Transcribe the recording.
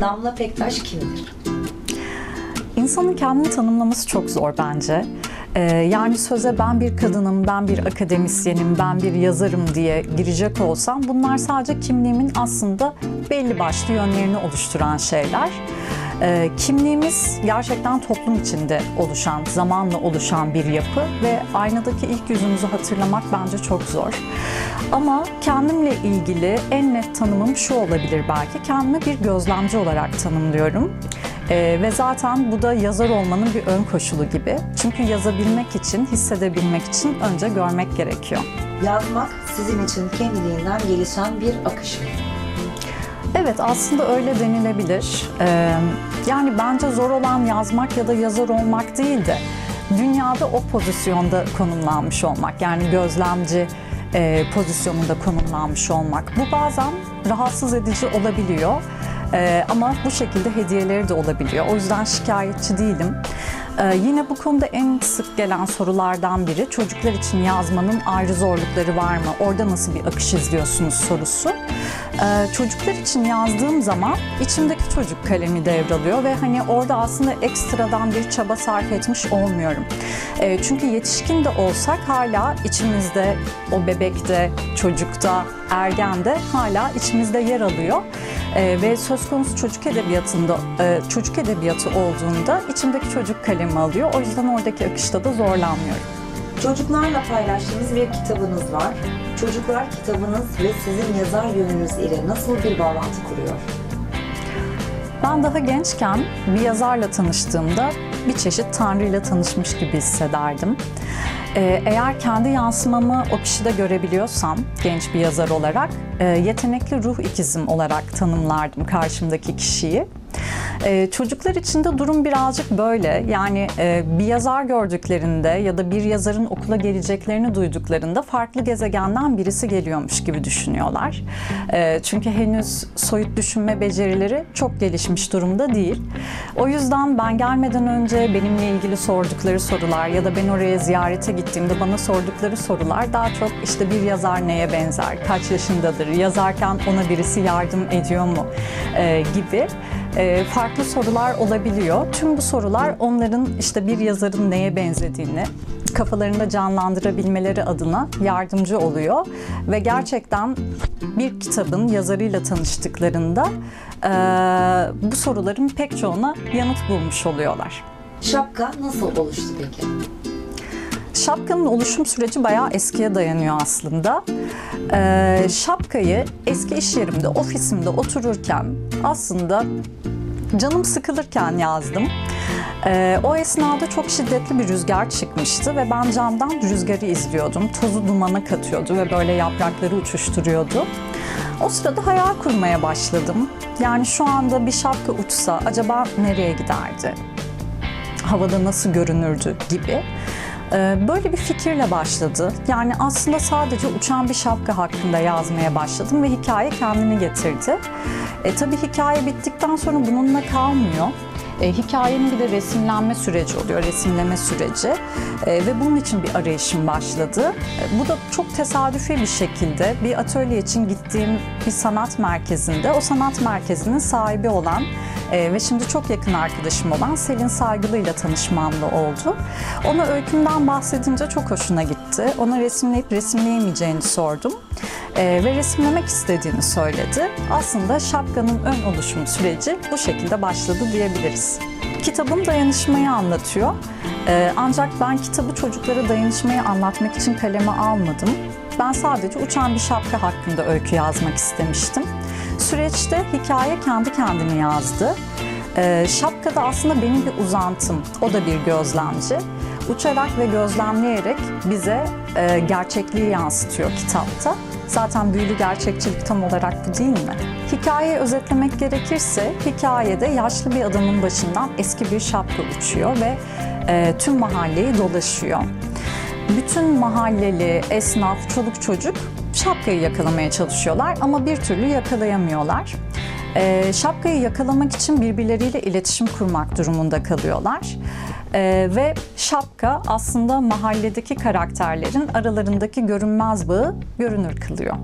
Damla Pektaş kimdir? İnsanın kendini tanımlaması çok zor bence. Ee, yani söze ben bir kadınım, ben bir akademisyenim, ben bir yazarım diye girecek olsam bunlar sadece kimliğimin aslında belli başlı yönlerini oluşturan şeyler. Ee, kimliğimiz gerçekten toplum içinde oluşan, zamanla oluşan bir yapı ve aynadaki ilk yüzümüzü hatırlamak bence çok zor. Ama kendimle ilgili en net tanımım şu olabilir belki. Kendimi bir gözlemci olarak tanımlıyorum. Ee, ve zaten bu da yazar olmanın bir ön koşulu gibi. Çünkü yazabilmek için, hissedebilmek için önce görmek gerekiyor. Yazmak sizin için kendiliğinden gelişen bir akış? Evet aslında öyle denilebilir. Ee, yani bence zor olan yazmak ya da yazar olmak değil de dünyada o pozisyonda konumlanmış olmak. Yani gözlemci e, pozisyonunda konumlanmış olmak. Bu bazen rahatsız edici olabiliyor. Ee, ama bu şekilde hediyeleri de olabiliyor. O yüzden şikayetçi değilim. Ee, yine bu konuda en sık gelen sorulardan biri çocuklar için yazmanın ayrı zorlukları var mı? Orada nasıl bir akış izliyorsunuz sorusu. Ee, çocuklar için yazdığım zaman içimdeki çocuk kalemi devralıyor ve hani orada aslında ekstradan bir çaba sarf etmiş olmuyorum. Ee, çünkü yetişkin de olsak hala içimizde o bebekte, çocukta, ergende hala içimizde yer alıyor. Ee, ve söz konusu çocuk edebiyatında e, çocuk edebiyatı olduğunda içimdeki çocuk kalemi alıyor. O yüzden oradaki akışta da zorlanmıyorum. Çocuklarla paylaştığınız bir kitabınız var. Çocuklar kitabınız ve sizin yazar yönünüz ile nasıl bir bağlantı kuruyor? Ben daha gençken bir yazarla tanıştığımda bir çeşit Tanrı ile tanışmış gibi hissederdim. Ee, Eğer kendi yansımamı o kişide görebiliyorsam genç bir yazar olarak e, yetenekli ruh ikizim olarak tanımlardım karşımdaki kişiyi. Ee, çocuklar için de durum birazcık böyle. Yani e, bir yazar gördüklerinde ya da bir yazarın okula geleceklerini duyduklarında farklı gezegenden birisi geliyormuş gibi düşünüyorlar. Ee, çünkü henüz soyut düşünme becerileri çok gelişmiş durumda değil. O yüzden ben gelmeden önce benimle ilgili sordukları sorular ya da ben oraya ziyarete gittiğimde bana sordukları sorular daha çok işte bir yazar neye benzer, kaç yaşındadır, yazarken ona birisi yardım ediyor mu e, gibi e, farklı sorular olabiliyor. Tüm bu sorular onların işte bir yazarın neye benzediğini kafalarında canlandırabilmeleri adına yardımcı oluyor ve gerçekten bir kitabın yazarıyla tanıştıklarında e, bu soruların pek çoğuna yanıt bulmuş oluyorlar. Şapka nasıl oluştu peki? Şapkanın oluşum süreci bayağı eskiye dayanıyor aslında. Ee, şapkayı eski iş yerimde, ofisimde otururken aslında canım sıkılırken yazdım. Ee, o esnada çok şiddetli bir rüzgar çıkmıştı ve ben camdan rüzgarı izliyordum. Tozu dumana katıyordu ve böyle yaprakları uçuşturuyordu. O sırada hayal kurmaya başladım. Yani şu anda bir şapka uçsa acaba nereye giderdi? havada nasıl görünürdü gibi. Ee, Böyle bir fikirle başladı. Yani aslında sadece uçan bir şapka hakkında yazmaya başladım ve hikaye kendini getirdi. E, tabii hikaye bittikten sonra bununla kalmıyor. E, hikayenin bir de resimlenme süreci oluyor, resimleme süreci. E, ve bunun için bir arayışım başladı. E, bu da çok tesadüfi bir şekilde bir atölye için gittiğim bir sanat merkezinde, o sanat merkezinin sahibi olan e, ve şimdi çok yakın arkadaşım olan Selin Saygılı ile tanışmamla oldu. Ona öykümden bahsedince çok hoşuna gitti. Ona resimleyip resimleyemeyeceğini sordum. E, ve resimlemek istediğini söyledi. Aslında şapkanın ön oluşum süreci bu şekilde başladı diyebiliriz. Kitabım dayanışmayı anlatıyor. E, ancak ben kitabı çocuklara dayanışmayı anlatmak için kaleme almadım. Ben sadece uçan bir şapka hakkında öykü yazmak istemiştim. Süreçte hikaye kendi kendini yazdı. Ee, şapka da aslında benim bir uzantım. O da bir gözlemci. Uçarak ve gözlemleyerek bize e, gerçekliği yansıtıyor kitapta. Zaten büyülü gerçekçilik tam olarak bu değil mi? Hikayeyi özetlemek gerekirse hikayede yaşlı bir adamın başından eski bir şapka uçuyor ve e, tüm mahalleyi dolaşıyor. Bütün mahalleli, esnaf, çoluk çocuk şapkayı yakalamaya çalışıyorlar ama bir türlü yakalayamıyorlar. Ee, şapkayı yakalamak için birbirleriyle iletişim kurmak durumunda kalıyorlar. Ee, ve şapka aslında mahalledeki karakterlerin aralarındaki görünmez bağı görünür kılıyor.